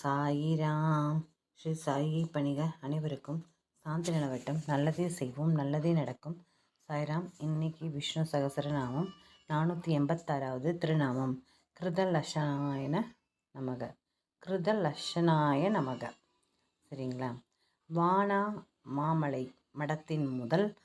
சாயிராம். ஸ்ரீ சாயி பணிக அனைவருக்கும் சாந்தி நிலவட்டம். நல்லதே செய்வோம் நல்லதே நடக்கும். சாய்ராம் இன்னைக்கு விஷ்ணு சகசரநாமம் நானூற்றி எண்பத்தாறாவது திருநாமம். கிருதலட்சணாயன நமக. கிருதலட்சணாய நமக. சரிங்களா? வானா மாமலை மடத்தின் முதல்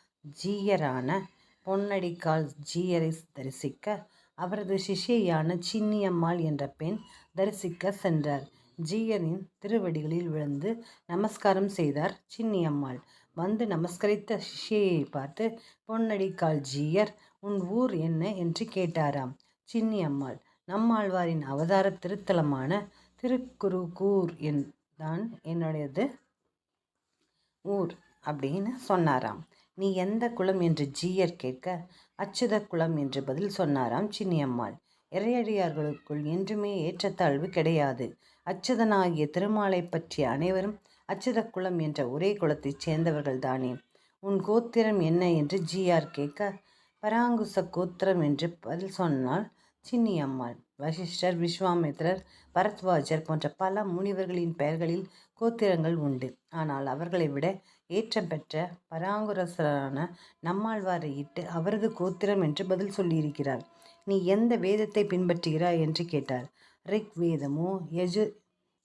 ஜீயரான பொன்னடிக்கால் ஜீயரை தரிசிக்க அவரது சிஷியான சின்னியம்மாள் என்ற பெண் தரிசிக்க சென்றார். ஜீயரின் திருவடிகளில் விழுந்து நமஸ்காரம் செய்தார் சின்னியம்மாள். வந்து நமஸ்கரித்த சிஷ்யையை பார்த்து பொன்னடிக்கால் ஜீயர் உன் ஊர் என்ன? என்று கேட்டாராம் சின்னியம்மாள். நம்மாழ்வாரின் அவதார திருத்தலமான திருக்குருகூர் என் தான் என்னுடையது? ஊர் அப்படின்னு சொன்னாராம். நீ எந்த குலம் என்று ஜீயர் கேட்க அச்சுத குலம் என்று பதில் சொன்னாராம் சின்னியம்மாள். இறையடியார்களுக்குள் என்றுமே ஏற்றத்தாழ்வு கிடையாது. அச்சுதனாகிய திருமாலை பற்றிய அனைவரும் அச்சுத குலம் என்ற ஒரே குலத்தைச் சேர்ந்தவர்கள் தானே உன் கோத்திரம் என்ன என்று ஜிஆர் கேட்க பராங்குச கோத்திரம் என்று பதில் சொன்னால் சின்னியம்மாள் வசிஷ்டர் விஸ்வாமித்ரர் பரத்வாஜர் போன்ற பல முனிவர்களின் பெயர்களில் கோத்திரங்கள் உண்டு. ஆனால் அவர்களை விட ஏற்றம் பெற்ற பராங்குரசரான நம்மாழ்வாரை இட்டு அவரது கோத்திரம் என்று பதில் சொல்லியிருக்கிறார். நீ எந்த வேதத்தை பின்பற்றுகிறாய்? என்று கேட்டார். ரிக் வேதமோ யஜு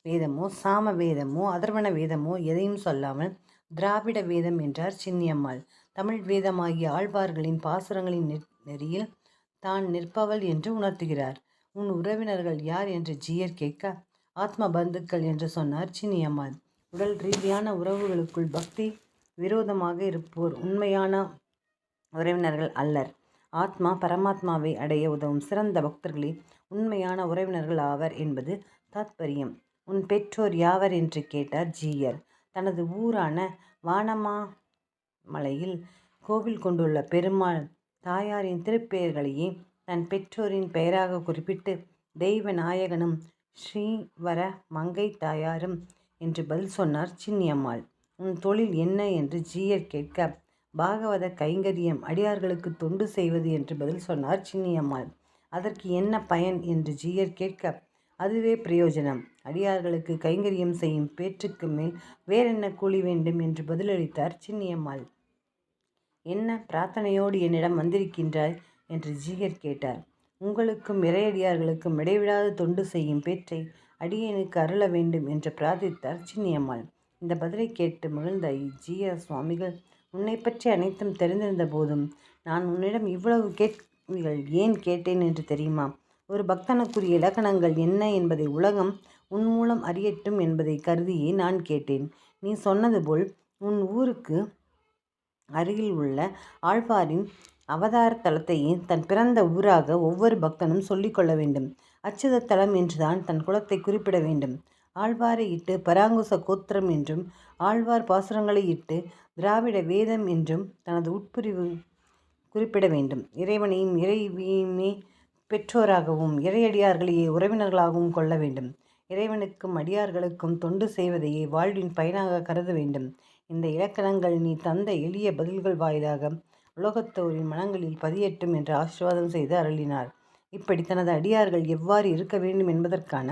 வேதமோ சாம வேதமோ அதர்வண வேதமோ எதையும் சொல்லாமல் திராவிட வேதம் என்றார் சின்னியம்மாள். தமிழ் வேதமாகிய ஆழ்வார்களின் பாசுரங்களின் நெறியில் தான் நிற்பவள் என்று உணர்த்துகிறார். உன் உறவினர்கள் யார் என்று ஜியர் கேட்க ஆத்ம பந்துக்கள் என்று சொன்னார் சின்னியம்மாள். உடல் ரீதியான உறவுகளுக்குள் பக்தி விரோதமாக இருப்போர் உண்மையான உறவினர்கள் அல்லர். ஆத்மா பரமாத்மாவை அடைய உதவும் சிறந்த பக்தர்களே உண்மையான உறவினர்கள் ஆவர் என்பது தாத்பரியம். உன் பெற்றோர் யாவர் என்று கேட்டார் ஜீயர். தனது ஊரான வானமா மலையில் கோவில் கொண்டுள்ள பெருமாள் தாயாரின் திருப்பெயர்களையே தன் பெற்றோரின் பெயராக குறிப்பிட்டு தெய்வ நாயகனும் ஸ்ரீவர மங்கை தாயாரும் என்று பதில் சொன்னார் சின்னியம்மாள். உன் தொழில் என்ன? என்று ஜீயர் கேட்க பாகவத கைங்கரியம் அடியார்களுக்கு தொண்டு செய்வது என்று பதில் சொன்னார் சின்னியம்மாள் அதற்கு என்ன பயன் என்று ஜீயர் கேட்க அதுவே பிரயோஜனம். அடியார்களுக்கு கைங்கரியம் செய்யும் பேற்றுக்கு மேல் வேறென்ன கூலி வேண்டும் என்று பதிலளித்தார் சின்னியம்மாள் என்ன பிரார்த்தனையோடு என்னிடம் வந்திருக்கின்றாய் என்று ஜீயர் கேட்டார். உங்களுக்கும் இறையடியார்களுக்கும் இடைவிடாது தொண்டு செய்யும் பேற்றை அடியனுக்கு அருள வேண்டும் என்று பிரார்த்தித்தார் சின்னியம்மாள் இந்த பதிலை கேட்டு மகிழ்ந்த ஜீய சுவாமிகள் உன்னை பற்றி அனைத்தும் தெரிந்திருந்த போதும் நான் உன்னிடம் இவ்வளவு கேள்விகள் ஏன் கேட்டேன் என்று தெரியுமா? ஒரு பக்தனுக்குரிய இலக்கணங்கள் என்ன என்பதை உலகம் உன் மூலம் அறியட்டும் என்பதை கருதியே நான் கேட்டேன். நீ சொன்னது போல் உன் ஊருக்கு அருகில் உள்ள ஆழ்வாரின் அவதார தலத்தையே தன் பிறந்த ஊராக ஒவ்வொரு பக்தனும் சொல்லிக்கொள்ள வேண்டும். அச்சுத தலம் என்றுதான் தன் குலத்தை குறிப்பிட வேண்டும். ஆழ்வாரை இட்டு பராங்குச கோத்திரம் என்றும் ஆழ்வார் பாசுரங்களை இட்டு திராவிட வேதம் என்றும் தனது உட்பிரிவு குறிப்பிட வேண்டும். இறைவனையும் இறைவியுமே பெற்றோராகவும் இறையடியார்களையே உறவினர்களாகவும் கொள்ள வேண்டும். இறைவனுக்கும் அடியார்களுக்கும் தொண்டு செய்வதையே வாழ்வின் பயனாக கருத வேண்டும். இந்த இலக்கணங்கள் நீ தந்த எளிய பதில்கள் வாயிலாக உலகத்தோரின் மனங்களில் பதியட்டும் என்று ஆசிர்வாதம் செய்து அருளினார். இப்படி தனது அடியார்கள் எவ்வாறு இருக்க வேண்டும் என்பதற்கான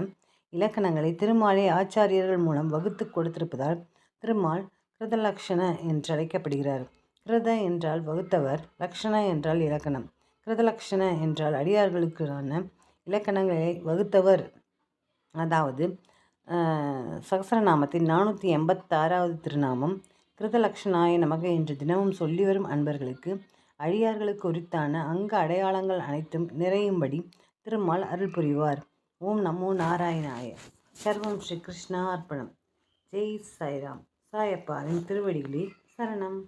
இலக்கணங்களை திருமாலே ஆச்சாரியர்கள் மூலம் வகுத்து கொடுத்திருப்பதால் திருமால் கிருதலக்ஷண என்றழைக்கப்படுகிறார். கிருத என்றால் வகுத்தவர் லக்ஷண என்றால் இலக்கணம். கிருதலக்ஷண என்றால் அடியார்களுக்கான இலக்கணங்களை வகுத்தவர். அதாவது சகசரநாமத்தின் நானூற்றி எண்பத்தாறாவது திருநாமம் கிருதலக்ஷணாய நமக என்று தினமும் சொல்லி வரும் அன்பர்களுக்கு அழியார்களுக்கு உரித்தான அங்க அடையாளங்கள் அனைத்தும் நிறையும்படி திருமால் அருள் புரிவார். ஓம் நமோ நாராயணாய. சர்வம் ஸ்ரீ கிருஷ்ணா அர்ப்பணம் ஜெய் சாய்ராம். சாயப்பாவின் திருவடிகளே சரணம்.